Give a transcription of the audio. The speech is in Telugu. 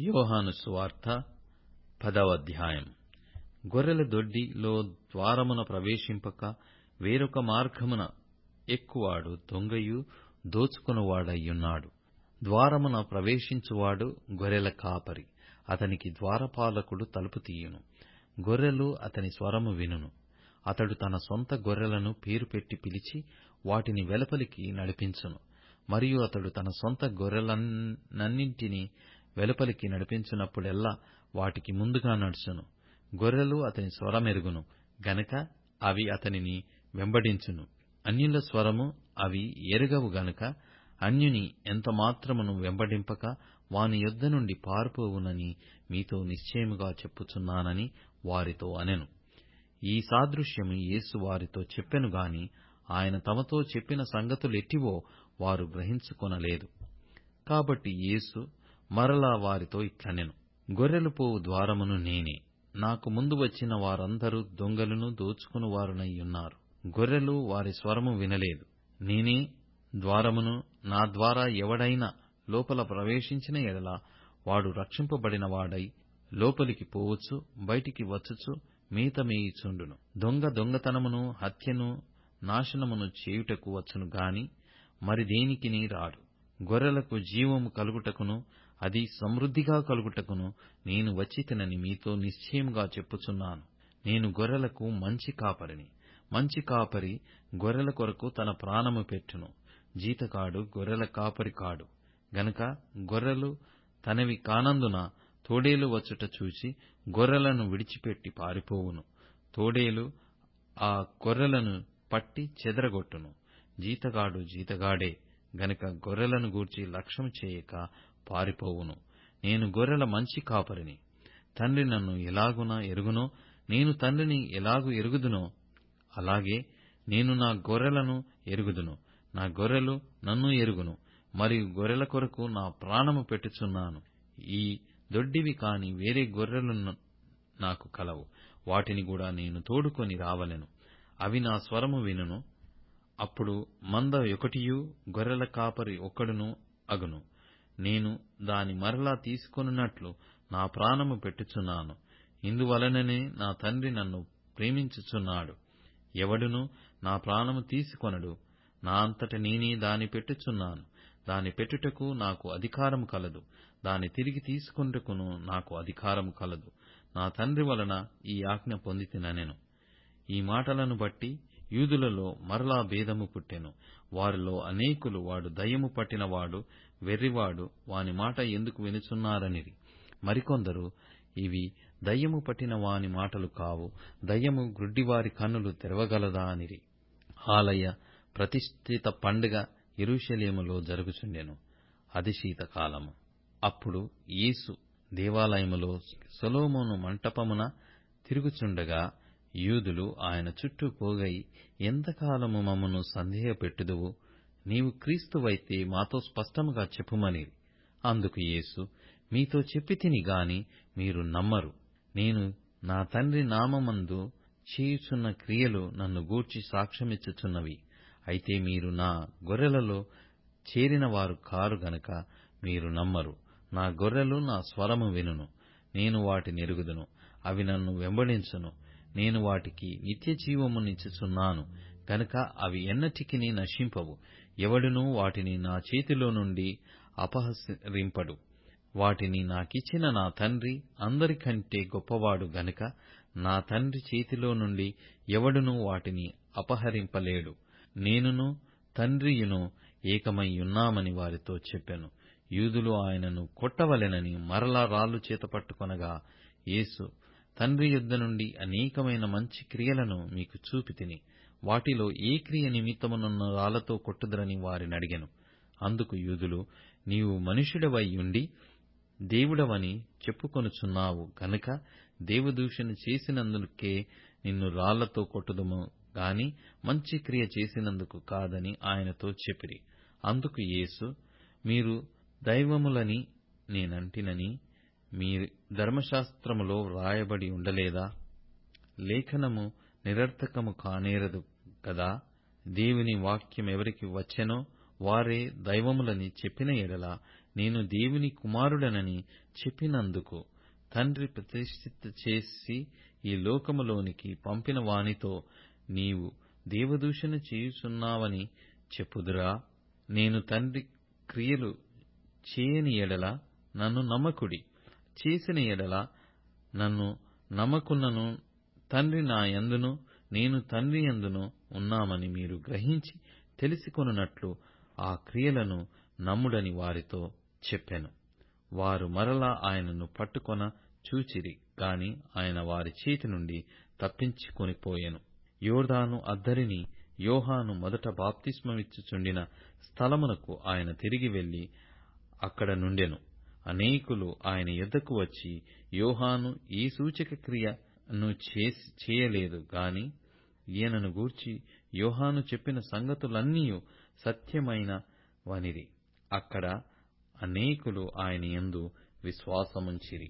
యోహాను సువార్త పదవ అధ్యాయం గొర్రెల దొడ్డిలో ద్వారమున ప్రవేశింపక వేరొక మార్గమున ఎక్కువాడు దొంగయు దోచుకునివాడయ్యున్నాడు. ద్వారమున ప్రవేశించువాడు గొర్రెల కాపరి అతనికి ద్వారపాలకుడు తలుపు తీయును. గొర్రెలు అతని స్వరము వినును. అతడు తన సొంత గొర్రెలను పేరు పెట్టి పిలిచి వాటిని వెలుపలికి నడిపించును. మరియు అతడు తన సొంత గొర్రెలన్నింటినీ వెలుపలికి నడిపించినప్పుడెల్లా వాటికి ముందుగా నడుచును. గొర్రెలు అతని స్వరమెరుగును గనక అవి అతనిని వెంబడించును. అన్యుల స్వరము అవి ఎరుగవు గనుక అన్యుని ఎంతమాత్రమును వెంబడింపక వాని యొద్ద నుండి పారిపోవునని మీతో నిశ్చయముగా చెప్పుచున్నానని వారితో అనెను. ఈ సాదృశ్యము యేసు వారితో చెప్పెను గాని ఆయన తమతో చెప్పిన సంగతులెట్టివో వారు గ్రహించుకొనలేదు. కాబట్టి యేసు మరలా వారితో ఇట్లనెను గొర్రెలు పోవు ద్వారమును నేనే. నాకు ముందు వచ్చిన వారందరూ దొంగలను దోచుకునివారునయ్యున్నారు గొర్రెలు వారి స్వరము వినలేదు. నేనే ద్వారమును నా ద్వారా ఎవడైనా లోపల ప్రవేశించిన ఎడల వాడు రక్షింపబడిన వాడై లోపలికి పోవచ్చు బయటికి వచ్చుచు మేత మేయుచుండును. దొంగ దొంగతనమును హత్యను నాశనమును చేయుటకు వచ్చును గాని మరి దేనికిని రాడు? గొర్రెలకు జీవము కలుగుటకును అది సమృద్ధిగా కలుగుటకును నేను వచ్చితనని మీతో నిశ్చయముగా చెప్పుచున్నాను. నేను గొర్రెలకు మంచి కాపరిని. మంచి కాపరి గొర్రెల కొరకు తన ప్రాణము పెట్టును. జీతకాడు గొర్రెల కాపరి కాడు. గనుక గొర్రెలు తనవి కానందున తోడేలు వచ్చుట చూచి గొర్రెలను విడిచిపెట్టి పారిపోవును. తోడేలు ఆ గొర్రెలను పట్టి చెదరగొట్టును. జీతగాడు జీతగాడే. గనుక గొర్రెలను గూర్చి లక్ష్యము చేయక పారిపోవును. నేను గొర్రెల మంచి కాపరిని. తండ్రి నన్ను ఎలాగున ఎరుగునో? నేను తండ్రిని ఎలాగు ఎరుగుదునో? అలాగే నేను నా గొర్రెలను ఎరుగుదును. నా గొర్రెలు నన్ను ఎరుగును. మరియు గొర్రెల కొరకు నా ప్రాణము పెట్టుచున్నాను. ఈ దొడ్డివి కాని వేరే గొర్రెలు నాకు కలవు. వాటిని కూడా నేను తోడుకొని రావలెను. అవి నా స్వరము వినును. అప్పుడు మంద ఒకటియు గొర్రెల కాపరి ఒక్కడును అగును. నేను దాని మరలా తీసుకొనున్నట్లు నా ప్రాణము పెట్టుచున్నాను. ఇందువలననే నా తండ్రి నన్ను ప్రేమించుచున్నాడు. ఎవడును నా ప్రాణము తీసుకొనడు. నా అంతట నేనే దాని పెట్టుచున్నాను. దాని పెట్టుటకు నాకు అధికారం కలదు. దాని తిరిగి తీసుకొనుటకును నాకు అధికారం కలదు. నా తండ్రి వలన ఈ ఆజ్ఞ పొందితిననెను. ఈ మాటలను బట్టి యూదులలో మరలా భేదము పుట్టెను. వారిలో అనేకులు వాడు దయ్యము పట్టినవాడు వెర్రివాడు వాని మాట ఎందుకు వినుచున్నారనిరి. మరికొందరు ఇవి దయ్యము పట్టిన వాని మాటలు కావు దయ్యము గ్రుడ్డివారి కన్నులు తెరవగలదా అనిరి. ఆలయ ప్రతిష్ఠిత పండుగ ఎరుషలేములో జరుగుచుండెను. అది శీతకాలము అప్పుడు యేసు దేవాలయములో సొలోమోను మంటపమున తిరుగుచుండగా యూదులు ఆయన చుట్టూ పోగై ఎంతకాలము మమ్మను సందేహపెట్టుదువు? నీవు క్రీస్తువైతే మాతో స్పష్టముగా చెప్పుమని. అందుకు యేసు మీతో చెప్పి తిని గాని మీరు నమ్మరు. నేను నా తండ్రి నామమందు చేయుచున్న క్రియలు నన్ను గూర్చి సాక్ష్యమిచ్చుచున్నవి. అయితే మీరు నా గొర్రెలలో చేరిన వారు కారు గనక మీరు నమ్మరు. నా గొర్రెలు నా స్వరము వినును. నేను వాటిని ఎరుగుదును. అవి నన్ను వెంబడించును. నేను వాటికి నిత్య జీవమునిచ్చుచున్నాను గనుక అవి ఎన్నటికి నశింపవు. ఎవడునూ వాటిని నా చేతిలో నుండి అపహరింపడు. వాటిని నాకిచ్చిన నా తండ్రి అందరికంటే గొప్పవాడు గనుక నా తండ్రి చేతిలో నుండి ఎవడునూ వాటిని అపహరింపలేడు. నేనును తండ్రియును ఏకమయ్యున్నామని వారితో చెప్పెను. యూదులు ఆయనను కొట్టవలెనని మరలా రాళ్ళు చేత పట్టుకొనగా యేసు తండ్రి యుద్ధ నుండి అనేకమైన మంచి క్రియలను మీకు చూపితిని. వాటిలో ఏ క్రియ నిమిత్తమునున్న రాళ్ళతో కొట్టుదరని వారిని అడిగెను. అందుకు యూదులు నీవు మనుష్యుడవై ఉండి దేవుడవని చెప్పుకొనుచున్నావు గనుక దేవదూషణ చేసినందుకే నిన్ను రాళ్ళతో కొట్టుదము గాని మంచి క్రియ చేసినందుకు కాదని ఆయనతో చెప్పిరి. అందుకు యేసు మీరు దైవములని నేనంటినని మీ ధర్మశాస్త్రములో వ్రాయబడి ఉండలేదా? లేఖనము నిరర్థకము కానేరదు కదా? దేవుని వాక్యం ఎవరికి వచ్చెనో వారే దైవములని చెప్పిన ఎడల నేను దేవుని కుమారుడనని చెప్పినందుకు తండ్రి ప్రతిష్ఠిత చేసి ఈ లోకములోనికి పంపిన వానితో నీవు దేవదూషణ చేయుచున్నావని చెప్పుదురా. నేను తండ్రి క్రియలు చేయని ఎడల నన్ను నమ్మకుడి. చేసిన ఎడల నన్ను నమ్మకున్నను తండ్రి నా యందును నేను తండ్రి యందును ఉన్నామని మీరు గ్రహించి తెలిసికొనున్నట్లు ఆ క్రియలను నమ్ముడని వారితో చెప్పెను. వారు మరలా ఆయనను పట్టుకొన చూచిరి గాని ఆయన వారి చేతి నుండి తప్పించుకొనిపోయెను యోర్దాను అద్దరిని యోహాను మొదట బాప్తిస్మమిచ్చుచుండిన స్థలమునకు ఆయన తిరిగి వెళ్ళి అక్కడ నుండెను. అనేకులు ఆయన యొద్దకు వచ్చి యోహాను ఈ సూచక క్రియను చేయలేదు. గాని ఈయనను గూర్చి యోహాను చెప్పిన సంగతులన్నీయు సత్యమైనవనిరి అక్కడ అనేకులు ఆయన యందు విశ్వాసముంచిరి.